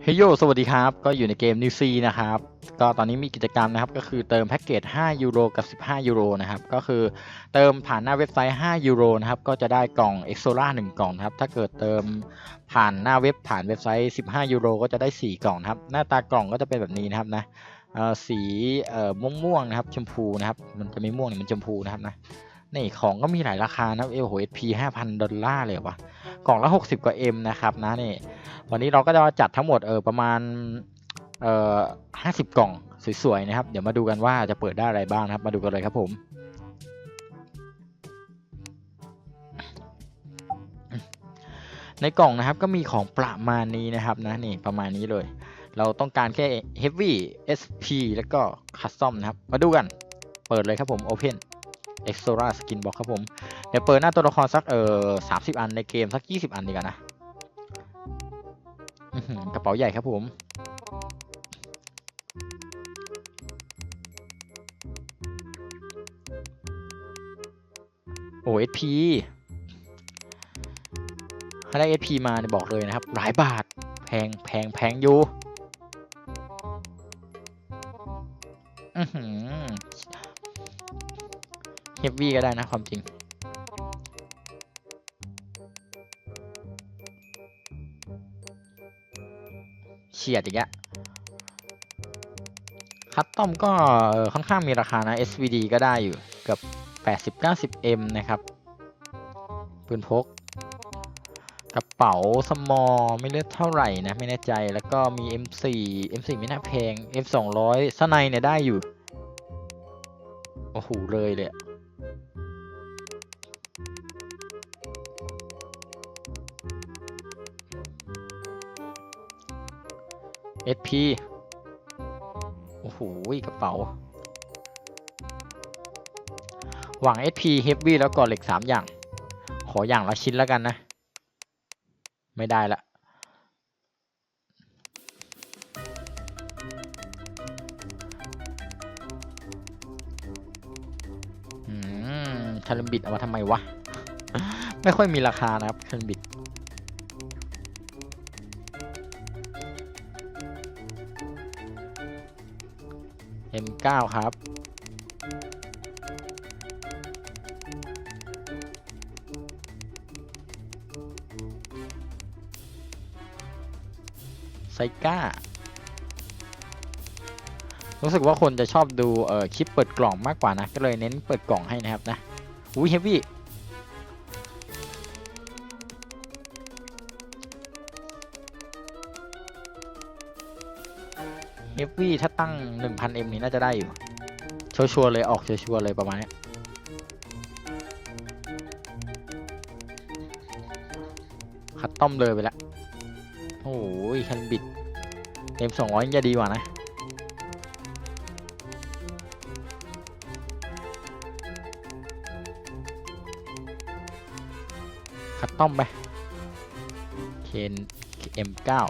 เฮ้ยโยสวัสดีครับ ก็อยู่ในเกม New C นะครับ ก็ตอนนี้มีกิจกรรมนะครับ ก็คือเติมแพ็กเกจ 5 ยูโรกับ 15 ยูโรนะครับ ก็คือเติมผ่านหน้าเว็บไซต์ 5 ยูโรนะครับ ก็จะได้กล่อง e x o l a 1กล่องครับ ถ้าเกิดเติมผ่านหน้าเว็บผ่านเว็บไซต์ 15 ยูโรก็จะได้ 4 กล่องครับ หน้าตากล่องก็จะเป็นแบบนี้นะครับนะสีม่วงๆนะครับ ชมพูนะครับ มันจะไม่ม่วงนี่มันชมพูนะครับนะ นี่ของก็มีหลายราคานะเอโห SP 5,000ดอลลาร์เลยเหรอวะ กล่องละ 60 กว่า M นะครับนะนี่วันนี้เราก็จะจัดทั้งหมดเออประมาณเอ่อ50 กล่องสวยๆนะครับ เดี๋ยวมาดูกันว่าจะเปิดได้อะไรบ้างนะครับ มาดูกันเลยครับผมในกล่องนะครับก็มีของประมาณนี้นะครับนะนี่ประมาณนี้เลย เราต้องการแค่ Heavy SP แล้วก็ Custom นะครับ มาดูกัน เปิดเลยครับผม Open Extra Skin Box ครับผม เดี๋ยวเปิดหน้าตัวละครสักเออ30อันในเกมสัก20อันดีกว่านะกระเป๋าใหญ่ครับผมโอ้เอสพีถ้าได้เอสพีมาเนี่ยบอกเลยนะครับ หลายบาท แพงแพงแพงอยู่เฮฟวี่ก็ได้นะความจริง เฉียดอีกอะคัตตอมก็ค่อนข้างมีราคานะ SVD ก็ได้อยู่เกับ 80-90M นะครับ ปืนพก กระเป๋าสมอไม่เลือกเท่าไหร่นะ ไม่แน่ใจแล้วก็มี M4 M4 ไม่น่าแพง M200 สไนเนี่ยได้อยู่ โอ้โห เลยเลย SP โอ้โหกระเป๋า หวัง SP Heavy แล้วก่อเหล็ก 3 อย่าง ขออย่างละชิ้นแล้วกันนะ ไม่ได้ละอืมชาลมบิดเอามาทำไมวะ ไม่ค่อยมีราคานะครับชาลมบิด 9 ครับ ไซก้า รู้สึกว่าคนจะชอบดูเอ่อคลิปเปิดกล่องมากกว่านะ ก็เลยเน้นเปิดกล่องให้นะครับนะ อุ้ยเฮฟวี่ เฟวี่ถ้าตั้งหนึ่งพันเอ็มนี้น่าจะได้อยู่ ชัวร์เลยออกชัวร์เลยประมาณนี้คัดต้อมเลยไปแล้วโอ้ยคันบิดเอ็มสองร้อยจะดีกว่านะคัดต้อมไปเคนเอ็มเก้า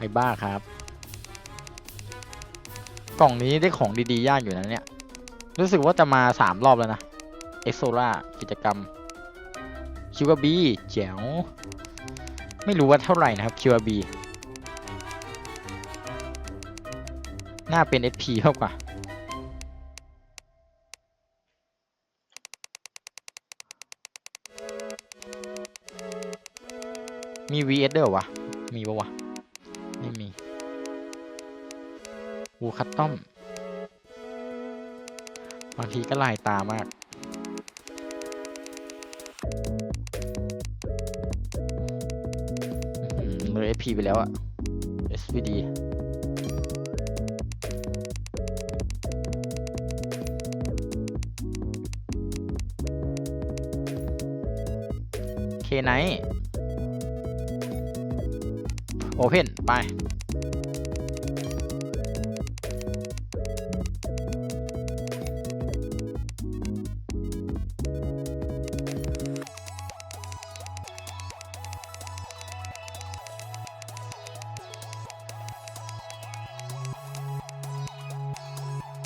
ไอ้บ้าครับ กล่องนี้ได้ของดีๆ ยากอยู่นะเนี่ย รู้สึกว่าจะมาสามรอบแล้วนะ เอ็กโซล่ากิจกรรม คิวบีแจ๋ว ไม่รู้ว่าเท่าไหร่นะครับคิวบีน่าเป็น SP มากกว่า มี VS ด้วยเหรอวะ มีปะวะ ไม่มีวูคัตตอม บางทีก็ลายตามากอื้อหือเลย SP ไปแล้วอะ SVD เคไนโอเพน ไป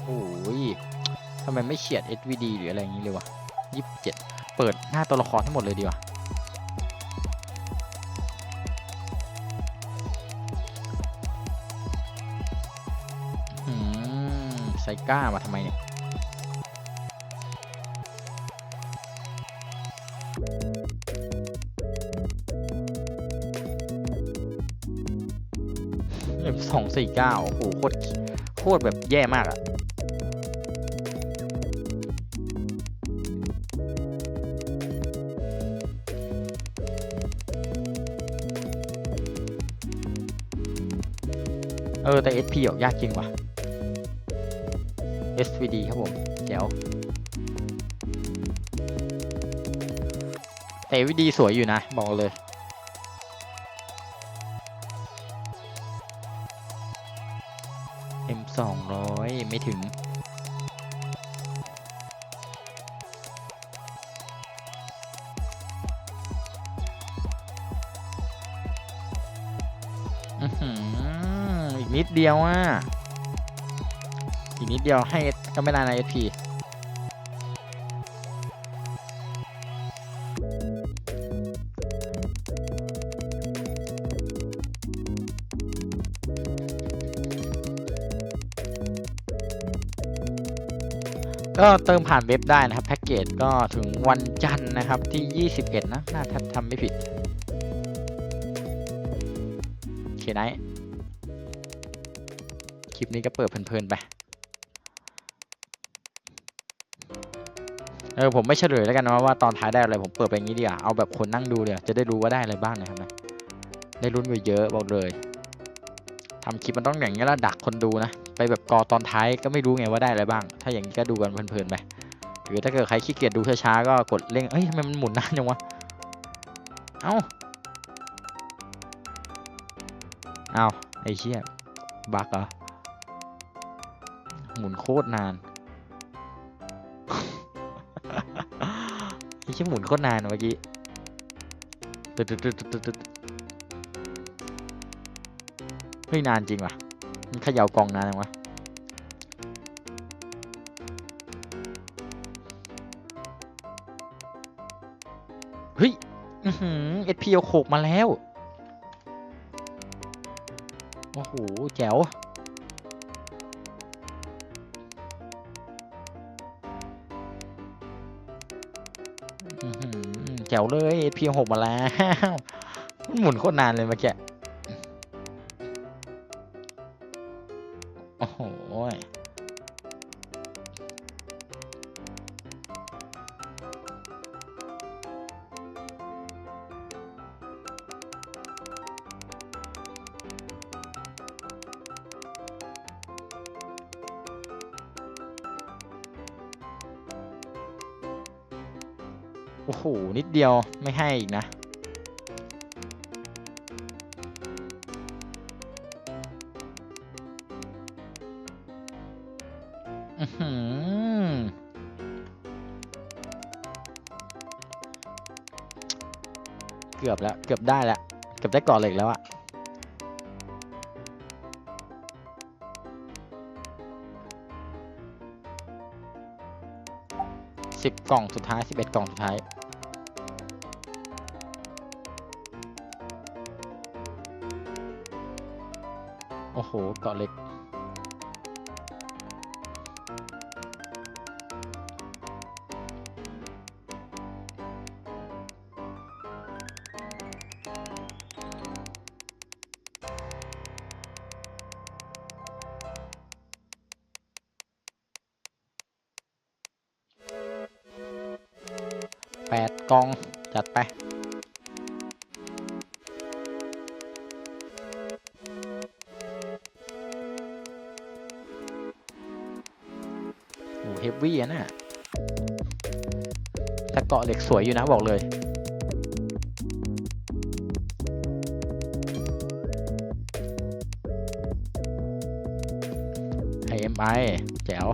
โอ้ยทำไมไม่เฉียด SVD หรืออะไรอย่างนี้เลยวะยี่สิบเจ็ด เปิดหน้าตัวละครทั้งหมดเลยดีกว่า ไซก้ามาทำไมเนี่ยสองสี่เก้าโอ้โหโคตรโคตรแบบแย่มากอะเออ แต่ SP ออกยากจริงว่ะ SVD ครับผม เดี๋ยว SVD สวยอยู่นะ บอกเลย M สองร้อยไม่ถึงอือหืออีกนิดเดียวอะ อีกนิดเดียวให้ก็ไม่ได้นะ SP ก็เติมผ่านเว็บได้นะครับ แพ็กเกจก็ถึงวันจันทร์นะครับที่ 21 นะ น่าจะทำไม่ผิดโอเคไนท์คลิปนี้ก็เปิดเพลินๆไป เออผมไม่เฉลยแล้วกันนะว่าตอนท้ายได้อะไรผมเปิดไปอย่างนี้ดีกว่าเอาแบบคนนั่งดูเดี๋ยจะได้รู้ว่าได้อะไรบ้างนะครับนะได้ลุ้นไปเยอะบอกเลยทำคลิปมันต้องอย่างนี้แล้วดักคนดูนะไปแบบกอตอนท้ายก็ไม่รู้ไงว่าได้อะไรบ้าง ถ้าอย่างนี้ก็ดูกันเพลินๆไปหรือถ้าเกิดใครขี้เกียจดูช้าๆก็กดเร่งเอ้ยทำไมมันหมุนนานจังวะเอ้าเอ้าไอ้เชี่ยบักเหรอหมุนโคตรนาน ไอ้ชี่ยหมุนโคตรนานเมื่อกี้ตึ๊ดตึ๊ดตึ๊ดตึ๊ดตึ๊ดเฮ้ยนานจริงว่ะมันเขย่ากองนานจังวะเฮ้ยอือหือ SP เอาโขกมาแล้ว โอ้โห แจ๋ว วเลย SP เอาโขกมาแล้ว มันหมุนโคตรนานเลยเมื่อกี้ โอ้โห นิดเดียวไม่ให้อีกนะ เกือบแล้ว เกือบได้แล้ว เกือบได้ก่อนเหล็กแล้วอะ สิบกล่องสุดท้ายสิบเอ็ดกล่องสุดท้าย โอ้โหเกาะเหล็ก แปดกอง จัดไป โอ้เฮฟวี่อะน่ะแต่เกาะเหล็กสวยอยู่นะบอกเลย IMI แจ๋ว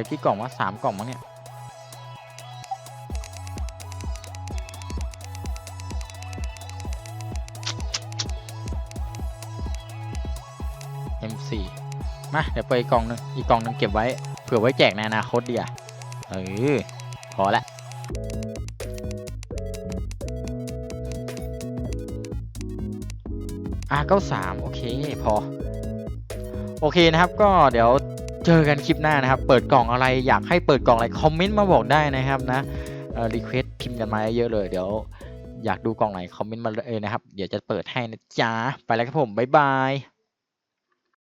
ลือกี่กล่องวะสามกล่องมั้งเนี่ย M4 มาเดี๋ยวเปิดอีกล่องหนึงอีกกล่องหนึงเก็บไว้เผื่อไว้แจกในอนาคตดีอะเออพอละอะเก้าสามโอเค พอ โอเคนะครับ ก็เดี๋ยว จอกันคลิปหน้านะครับ เปิดกล่องอะไรอยากให้เปิดกล่องอะไรคอมเมนต์มาบอกได้นะครับนะรีเควสพิมพ์กันมาเยอะเลยเดี๋ยวอยากดูกล่องไหนคอมเมนต์มาเลยนะครับ เดี๋ยวจะเปิดให้นะจ๊ะ ไปแล้วครับผม บ๊ายบาย